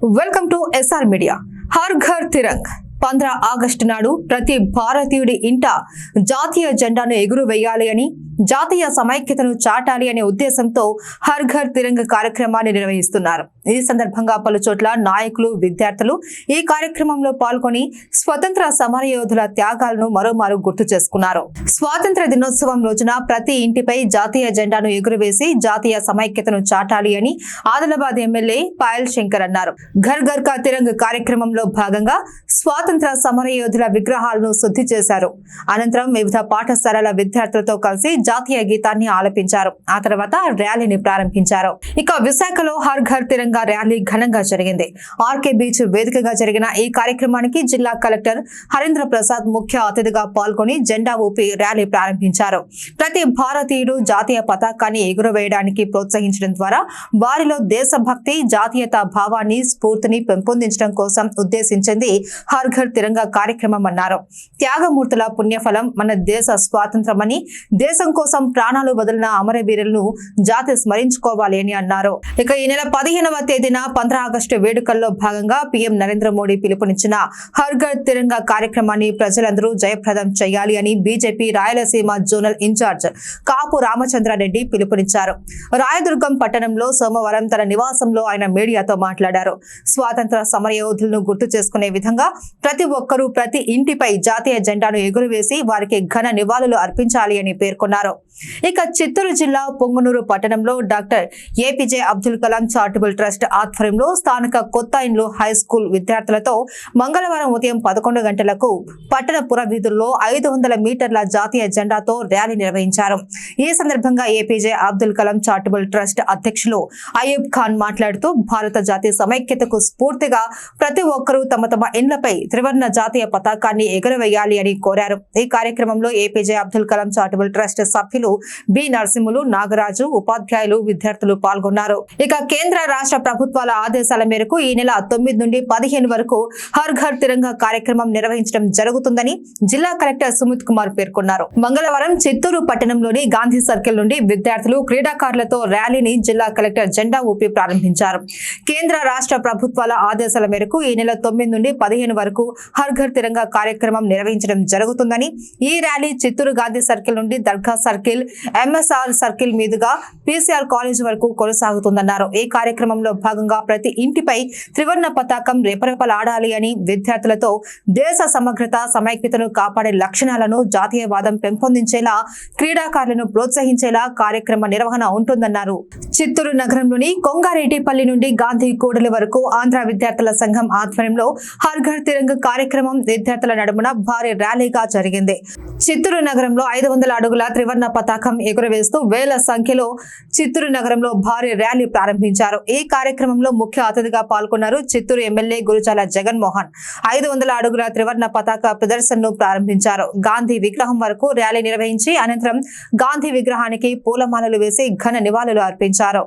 Welcome to SR media Har Ghar Tiranga పంద్ర August నాడు ప్రతి భారతీయుడి ఇంట జాతీయ జెండాను ఎగురు వేయాలి అని జాతీయ సమైక్యతను చాటాలి అనే ఉద్దేశంతో హర్ ఘర్ తిరంగ కార్యక్రమాన్ని నిర్వహిస్తున్నారు. ఈ సందర్భంగా పలు చోట్ల నాయకులు విద్యార్థులు ఈ కార్యక్రమంలో పాల్గొని స్వతంత్ర సమరయోధుల త్యాగాలను మరోమారు గుర్తు చేసుకున్నారు. స్వాతంత్ర దినోత్సవం రోజున ప్రతి ఇంటిపై జాతీయ జెండాను ఎగురవేసి జాతీయ సమైక్యతను చాటాలి అని ఆదిలాబాద్ ఎమ్మెల్యే పాయల్ శంకర్ అన్నారు. ఘర్ ఘర్ కా తిరంగ్ కార్యక్రమంలో భాగంగా స్వాతంత్ర సమరయోధుల విగ్రహాలను శుద్ధి చేశారు. అనంతరం వివిధ పాఠశాలల విద్యార్థులతో కలిసి జాతీయ గీతాన్ని ఆలపించారు. ఆ తర్వాత ర్యాలీని ప్రారంభించారు. ఇక విశాఖలో హర్ ఘర్ తిరంగ ర్యాలీ ఘనంగా జరిగింది. ఆర్కే బీచ్ వేదికగా జరిగిన ఈ కార్యక్రమానికి జిల్లా కలెక్టర్ హరేంద్ర ప్రసాద్ ముఖ్య అతిథిగా పాల్గొని జెండా ఊపి ర్యాలీ ప్రారంభించారు. ప్రతి భారతీయుడు జాతీయ పతాకాన్ని ఎగురవేయడానికి ప్రోత్సహించడం ద్వారా వారిలో దేశభక్తి జాతీయత భావాన్ని స్ఫూర్తిని పెంపొందించడం కోసం ఉద్దేశించింది హర్ ఘర్ తిరంగా కార్యక్రమం అన్నారు. త్యాగమూర్తుల పుణ్యఫలం మన దేశ స్వాతంత్రమని దేశం కోసం ప్రాణాలు వదిలిన అమరవీరులను జాతి స్మరించుకోవాలి అని అన్నారు. ఇక ఈ నెల పదిహేనవ తేదీన పంద్రా ఆగస్టు వేడుకల్లో భాగంగా పీఎం నరేంద్ర మోడీ పిలుపునిచ్చిన హర్ఘర్ తిరంగా కార్యక్రమాన్ని ప్రజలందరూ జయప్రదం చేయాలి అని BJP Rayalaseema zonal incharge Kapu Ramachandra Reddy పిలుపునిచ్చారు. రాయదుర్గం పట్టణంలో సోమవారం తన నివాసంలో ఆయన మీడియాతో మాట్లాడారు. స్వాతంత్ర సమరయోధులను గుర్తు చేసుకునే విధంగా ప్రతి ఒక్కరూ ప్రతి ఇంటిపై జాతీయ జెండాను ఎగురవేసి వారికి ఘన నివాళులు అర్పించాలి అని పేర్కొన్నారు. ఇక చిత్తూరు జిల్లా పొంగునూరు పట్టణంలో doctor APJ Abdul Kalam charitable trust ఆధ్వర్యంలో స్థానిక కొత్త ఇండ్లు హై స్కూల్ విద్యార్థులతో మంగళవారం ఉదయం పదకొండు గంటలకు పట్టణ పుర వీధుల్లో ఐదు వందల మీటర్ల జాతీయ జెండాతో ర్యాలీ నిర్వహించారు. ఈ సందర్భంగా APJ Abdul Kalam charitable trust అధ్యక్షులు అయూబ్ ఖాన్ మాట్లాడుతూ భారత జాతీయ సమైక్యతకు స్ఫూర్తిగా ప్రతి ఒక్కరూ తమ తమ ఇండ్లపై త్రివర్ణ జాతీయ పతాకాన్ని ఎగురవేయాలి అని కోరారు. ఈ కార్యక్రమంలో APJ Abdul Kalam charitable trust సభ్యులు బి నరసింహులు నాగరాజు ఉపాధ్యాయులు విద్యార్థులు పాల్గొన్నారు. ఇక కేంద్ర రాష్ట్ర ప్రభుత్వాల ఆదేశాల మేరకు ఈ నెల తొమ్మిది నుండి పదిహేను వరకు హర్ ఘర్ తిరంగా కార్యక్రమం నిర్వహించడం జరుగుతుందని జిల్లా కలెక్టర్ సుమిత్ కుమార్ పేర్కొన్నారు. మంగళవారం చిత్తూరు పట్టణంలోని గాంధీ సర్కిల్ నుండి విద్యార్థులు క్రీడాకారులతో ర్యాలీని జిల్లా కలెక్టర్ జెండా ఊపి ప్రారంభించారు. కేంద్ర రాష్ట్ర ప్రభుత్వాల ఆదేశాల మేరకు ఈ నెల తొమ్మిది నుండి పదిహేను వరకు హర్ ఘర్ తిరంగా కార్యక్రమం నిర్వహించడం జరుగుతుందని ఈ ర్యాలీ చిత్తూరు గాంధీ సర్కిల్ నుండి దర్గా సర్కిల్ ఎంఎస్ఆర్ సర్కిల్ మీదుగా పీసీఆర్ కాలేజ్ వరకు కొనసాగుతుందన్నారు. ఈ కార్యక్రమంలో భాగంగా ప్రతి ఇంటిపై త్రివర్ణ పతాకం రెపరెపలాడాలి అని విద్యార్థులతో దేశ సమగ్రత సమైక్యతను కాపాడే లక్షణాలను జాతీయవాదం పెంపొందించేలా క్రీడాకారులను ప్రోత్సహించేలా కార్యక్రమ నిర్వహణ ఉంటుందన్నారు. చిత్తూరు నగరంలోని కొంగారెడ్డిపల్లి నుండి గాంధీ కూడలి వరకు ఆంధ్ర విద్యార్థుల సంఘం ఆధ్వర్యంలో హర్ ఘర్ తిరంగ కార్యక్రమం విద్యార్థుల నడుమున భారీ ర్యాలీగా జరిగింది. చిత్తూరు నగరంలో ఐదు వందల అడుగుల త్రివర్ణ పతాకం ఎగురవేస్తూ వేల సంఖ్యలో చిత్తూరు నగరంలో భారీ ర్యాలీ ప్రారంభించారు. ఈ కార్యక్రమంలో ముఖ్య అతిథిగా పాల్గొన్నారు చిత్తూరు ఎమ్మెల్యే గురుచాల జగన్మోహన్. ఐదు వందల అడుగుల త్రివర్ణ పతాక ప్రదర్శనను ప్రారంభించారు. గాంధీ విగ్రహం వరకు ర్యాలీ నిర్వహించి అనంతరం గాంధీ విగ్రహానికి పూలమాలలు వేసి ఘన నివాళులు అర్పించారు.